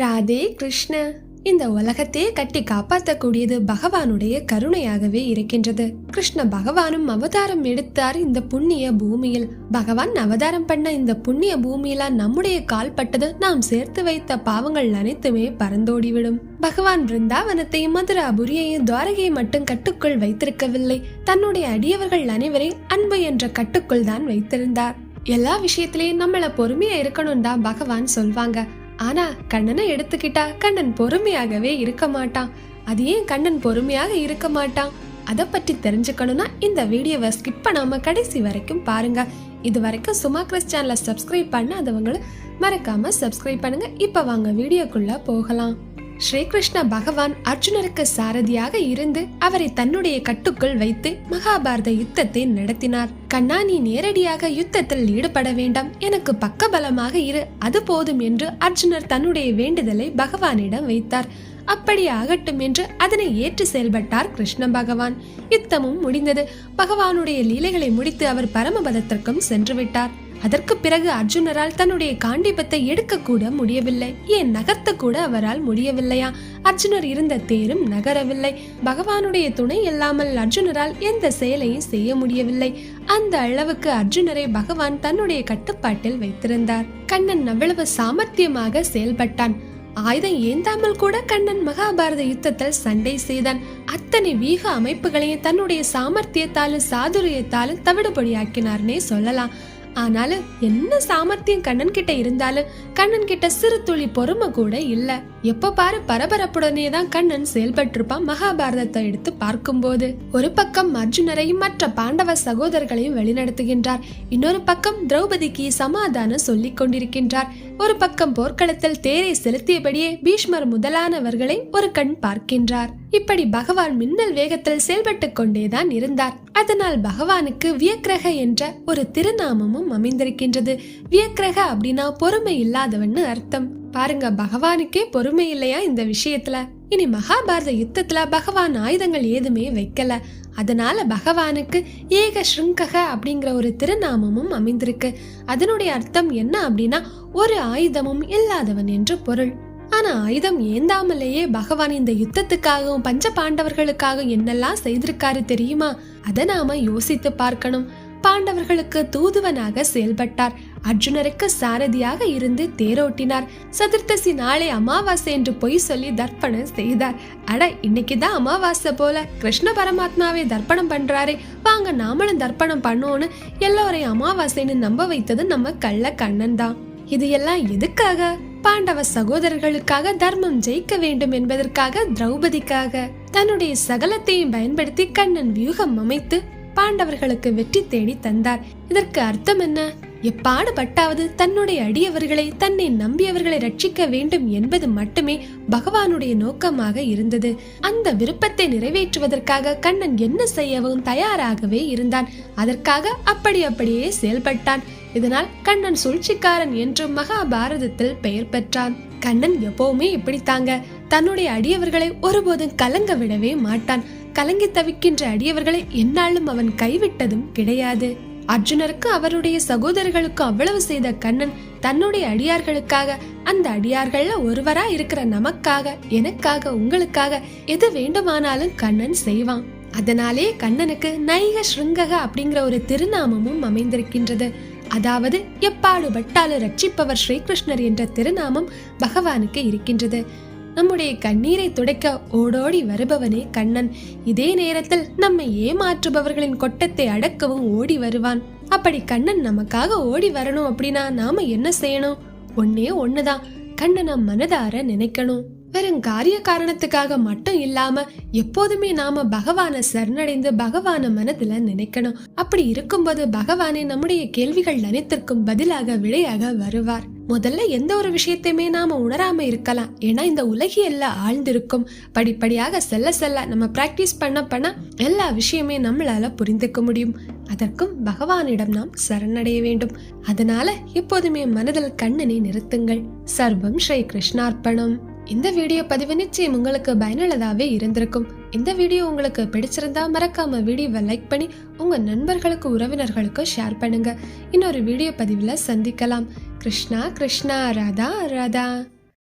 ராதே கிருஷ்ண இந்த உலகத்தையே கட்டி காப்பாற்றக்கூடியது பகவானுடைய கருணையாகவே இருக்கின்றது. கிருஷ்ண பகவானும் அவதாரம் எடுத்தார் இந்த புண்ணிய பூமியில். பகவான் அவதாரம் பண்ண இந்த புண்ணிய பூமியில நம்முடைய கால் பட்டது நாம் சேர்த்து வைத்த பாவங்கள் அனைத்துமே பறந்தோடிவிடும். பகவான் பிருந்தாவனத்தையும் மதுராபுரியையும் துவாரகையை மட்டும் கட்டுக்குள் வைத்திருக்கவில்லை. தன்னுடைய அடியவர்கள் அனைவரையும் அன்பு என்ற கட்டுக்குள் தான் வைத்திருந்தார். எல்லா விஷயத்திலையும் நம்மள பொறுமையா இருக்கணும் தான் பகவான் சொல்வாங்க. ஆனா கண்ணனை எடுத்துக்கிட்டா கண்ணன் பொறுமையாகவே இருக்க மாட்டான். அது ஏன் கண்ணன் பொறுமையாக இருக்க மாட்டான்? அதை பற்றி தெரிஞ்சுக்கணும்னா இந்த வீடியோவை ஸ்கிப் பண்ணாம கடைசி வரைக்கும் பாருங்க. இது வரைக்கும் சுமா கிறிஸ் சேனலை சப்ஸ்கிரைப் பண்ணாதவங்களும் மறக்காம சப்ஸ்கிரைப் பண்ணுங்க. இப்போ வாங்க வீடியோக்குள்ள போகலாம். ஸ்ரீகிருஷ்ண பகவான் அர்ஜுனருக்கு சாரதியாக இருந்து அவரை தன்னுடைய கட்டுக்குள் வைத்து மகாபாரத யுத்தத்தை நடத்தினார். கண்ணா நீ நேரடியாக யுத்தத்தில் ஈடுபட வேண்டாம். எனக்கு பக்கபலமாக இரு. அது போதும் என்று அர்ஜுனர் தன்னுடைய வேண்டுதலை பகவானிடம் வைத்தார். அப்படி ஆகட்டும் என்று அதனை ஏற்று செயல்பட்டார் கிருஷ்ண பகவான். யுத்தமும் முடிந்தது. பகவானுடைய லீலைகளை முடித்து அவர் பரமபதத்திற்கும் சென்று விட்டார். அதற்கு பிறகு அர்ஜுனரால் தன்னுடைய காண்டிபத்தை எடுக்க கூட முடியவில்லை. ஏன் நகர்த்த கூட அவரால் முடியவில்லையா? அர்ஜுனர் இருந்த தேரும் நகரவில்லை. பகவானுடைய துணை இல்லாமல் அர்ஜுனரால் எந்த செயலையும் செய்ய முடியவில்லை. அந்த அளவுக்கு அர்ஜுனரை பகவான் தன்னுடைய கட்டுப்பாட்டில் வைத்திருந்தார். கண்ணன் அவ்வளவு சாமர்த்தியமாக செயல்பட்டான். ஆயுதம் ஏந்தாமல் கூட கண்ணன் மகாபாரத யுத்தத்தில் சண்டை செய்தான். அத்தனை வீக அமைப்புகளையும் தன்னுடைய சாமர்த்தியத்தாலும் சாதுரியத்தாலும் தவிடுபடியாக்கினார்னே சொல்லலாம். ஆனாலும் என்ன சாமர்த்தியம் கண்ணன் கிட்ட இருந்தாலும் கண்ணன் கிட்ட சிறு துளி பொறுமை கூட இல்ல. எப்ப பாரு பரபரப்புடனே தான் கண்ணன் செயல்பட்டிருப்பான் மகாபாரதத்தை எடுத்து பார்க்கும்போது. ஒரு பக்கம் அர்ஜுனரையும் மற்ற பாண்டவ சகோதரர்களையும் வழிநடத்துகின்றார். இன்னொரு பக்கம் திரௌபதிக்கு சமாதானம் சொல்லிக் கொண்டிருக்கின்றார். ஒரு பக்கம் போர்க்களத்தில் தேரை செலுத்தியபடியே பீஷ்மர் முதலானவர்களை ஒரு கண் பார்க்கின்றார். இப்படி பகவான் மின்னல் வேகத்தில் செயல்பட்டு கொண்டேதான் இருந்தார். அதனால் பகவானுக்கு வியக்கிரக என்ற ஒரு திருநாமமும் அமைந்திருக்கின்றது வியக்கிரக அப்படின்னா பொறுமை இல்லாதவன்னு அர்த்தம். பாருங்க பகவானுக்கே பொறுமை இல்லையா இந்த விஷயத்துல? இனி மகாபாரத யுத்தத்துல பகவான் ஆயுதங்கள் ஏதுமே வைக்கல. அதனால பகவானுக்கு ஏக ஸ்ருங்கக அப்படிங்கிற ஒரு திருநாமமும் அமைந்திருக்கு. அதனுடைய அர்த்தம் என்ன அப்படின்னா ஒரு ஆயுதமும் இல்லாதவன் என்று பொருள். ஆனா ஆயுதம் ஏந்தாமலேயே பகவான் இந்த யுத்தத்துக்காகவும் பஞ்ச பாண்டவர்களுக்காகவும் என்னெல்லாம் செய்திருக்காரு தெரியுமா? அதை நாம யோசித்து பார்க்கணும். பாண்டவர்களுக்கு தூதுவனாக செயல்பட்டார். அர்ஜுனருக்கு சாரதியாக இருந்து தேரோட்டினார். சதுர்த்தசி நாளை அமாவாசை என்று பொய் சொல்லி தர்ப்பணம் செய்தார். அட இன்னைக்குதான் அமாவாசை போல. கிருஷ்ண பரமாத்மாவை தர்ப்பணம் பண்றாரே. வாங்க நாமளும் தர்ப்பணம் பண்ணோன்னு எல்லோரையும் அமாவாசைன்னு நம்ப வைத்தது நம்ம கள்ள கண்ணன் தான். இது எல்லாம் எதுக்காக? பாண்டவ சகோதரர்களுக்காக தர்மம் ஜெயிக்க வேண்டும் என்பதற்காக திரௌபதிக்காக. தன்னுடைய சகலத்தையும் பயன்படுத்தி கண்ணன் வியூகம் அமைத்து பாண்டவர்களுக்கு வெற்றி தேடி தந்தார். இதற்கு அர்த்தம் என்ன? எப்பாடுபட்டாவது தன்னுடைய அடியவர்களை தன்னை நம்பியவர்களை ரட்சிக்க வேண்டும் என்பது மட்டுமே பகவானுடைய நோக்கமாக இருந்தது. அந்த விருப்பத்தை நிறைவேற்றுவதற்காக கண்ணன் என்ன செய்யவும் தயாராகவே இருந்தான். அதற்காக அப்படி அப்படியே செயல்பட்டான். இதனால் கண்ணன் சூழ்ச்சிக்காரன் என்று மகாபாரதத்தில் பெயர் பெற்றான். கண்ணன் எப்பவுமே இப்படித்தாங்க. தன்னுடைய அடியவர்களை ஒருபோதும் கலங்க விடவே மாட்டான். கலங்கி தவிக்கின்ற அடியவர்களை என்னாலும் அவன் கைவிட்டதும் கிடையாது. அர்ஜுனருக்கு அவருடைய சகோதரர்களுக்கு அவ்வளவு செய்த கண்ணன் தன்னுடைய அடியார்களுக்காக அந்த அடியார்கள்ல ஒருவரா இருக்கிற நமக்காக எனக்காக உங்களுக்காக எது வேண்டுமானாலும் கண்ணன் செய்வான். அதனாலே கண்ணனுக்கு நைக ஸ்ருங்கக அப்படிங்கிற ஒரு திருநாமமும் அமைந்திருக்கின்றது. அதாவது எப்பாடுபட்டாலும் ரட்சிப்பவர் ஸ்ரீகிருஷ்ணர் என்ற திருநாமம் பகவானுக்கு இருக்கின்றது. நம்முடைய கண்ணீரை துடைக்க ஓடோடி வருபவனே கண்ணன். இதே நேரத்தில் நம்மை ஏமாற்றுபவர்களின் கொட்டத்தை அடக்கவும் ஓடி வருவான். அப்படி கண்ணன் நமக்காக ஓடி வரணும் அப்படின்னா நாம என்ன செய்யணும்? ஒன்னே ஒண்ணுதான். கண்ணனை மனதார நினைக்கணும். வெறும் காரிய காரணத்துக்காக மட்டும் இல்லாம எப்போதுமே நாம பகவான சரணடைந்து பகவான மனதுல நினைக்கணும். அப்படி இருக்கும்போது பகவானே நம்முடைய கேள்விகள் அனைத்திற்கும் பதிலாக விடையாக வருவார். முதல்ல எந்த ஒரு விஷயத்தையுமே நாம உணராம இருக்கலாம். ஏன்னா இந்த உலகியல்ல ஆழ்ந்திருக்கும். படிப்படியாக செல்ல செல்ல நம்ம பிராக்டிஸ் பண்ண பண்ண எல்லா விஷயமே நம்மளால புரிந்துக்க முடியும். அதற்கும் பகவானிடம் நாம் சரணடைய வேண்டும். அதனால எப்போதுமே மனதில் கண்ணனை நிறுத்துங்கள். சர்வம் ஸ்ரீ கிருஷ்ணார்ப்பணம் இந்த வீடியோ பதிவு நிச்சயம் உங்களுக்கு பயனுள்ளதாகவே இருந்திருக்கும். இந்த வீடியோ உங்களுக்கு பிடிச்சிருந்தா மறக்காம வீடியோவை லைக் பண்ணி உங்க நண்பர்களுக்கு உறவினர்களுக்கு ஷேர் பண்ணுங்க. இன்னொரு வீடியோ பதிவில் சந்திக்கலாம். கிருஷ்ணா கிருஷ்ணா ராதா ராதா.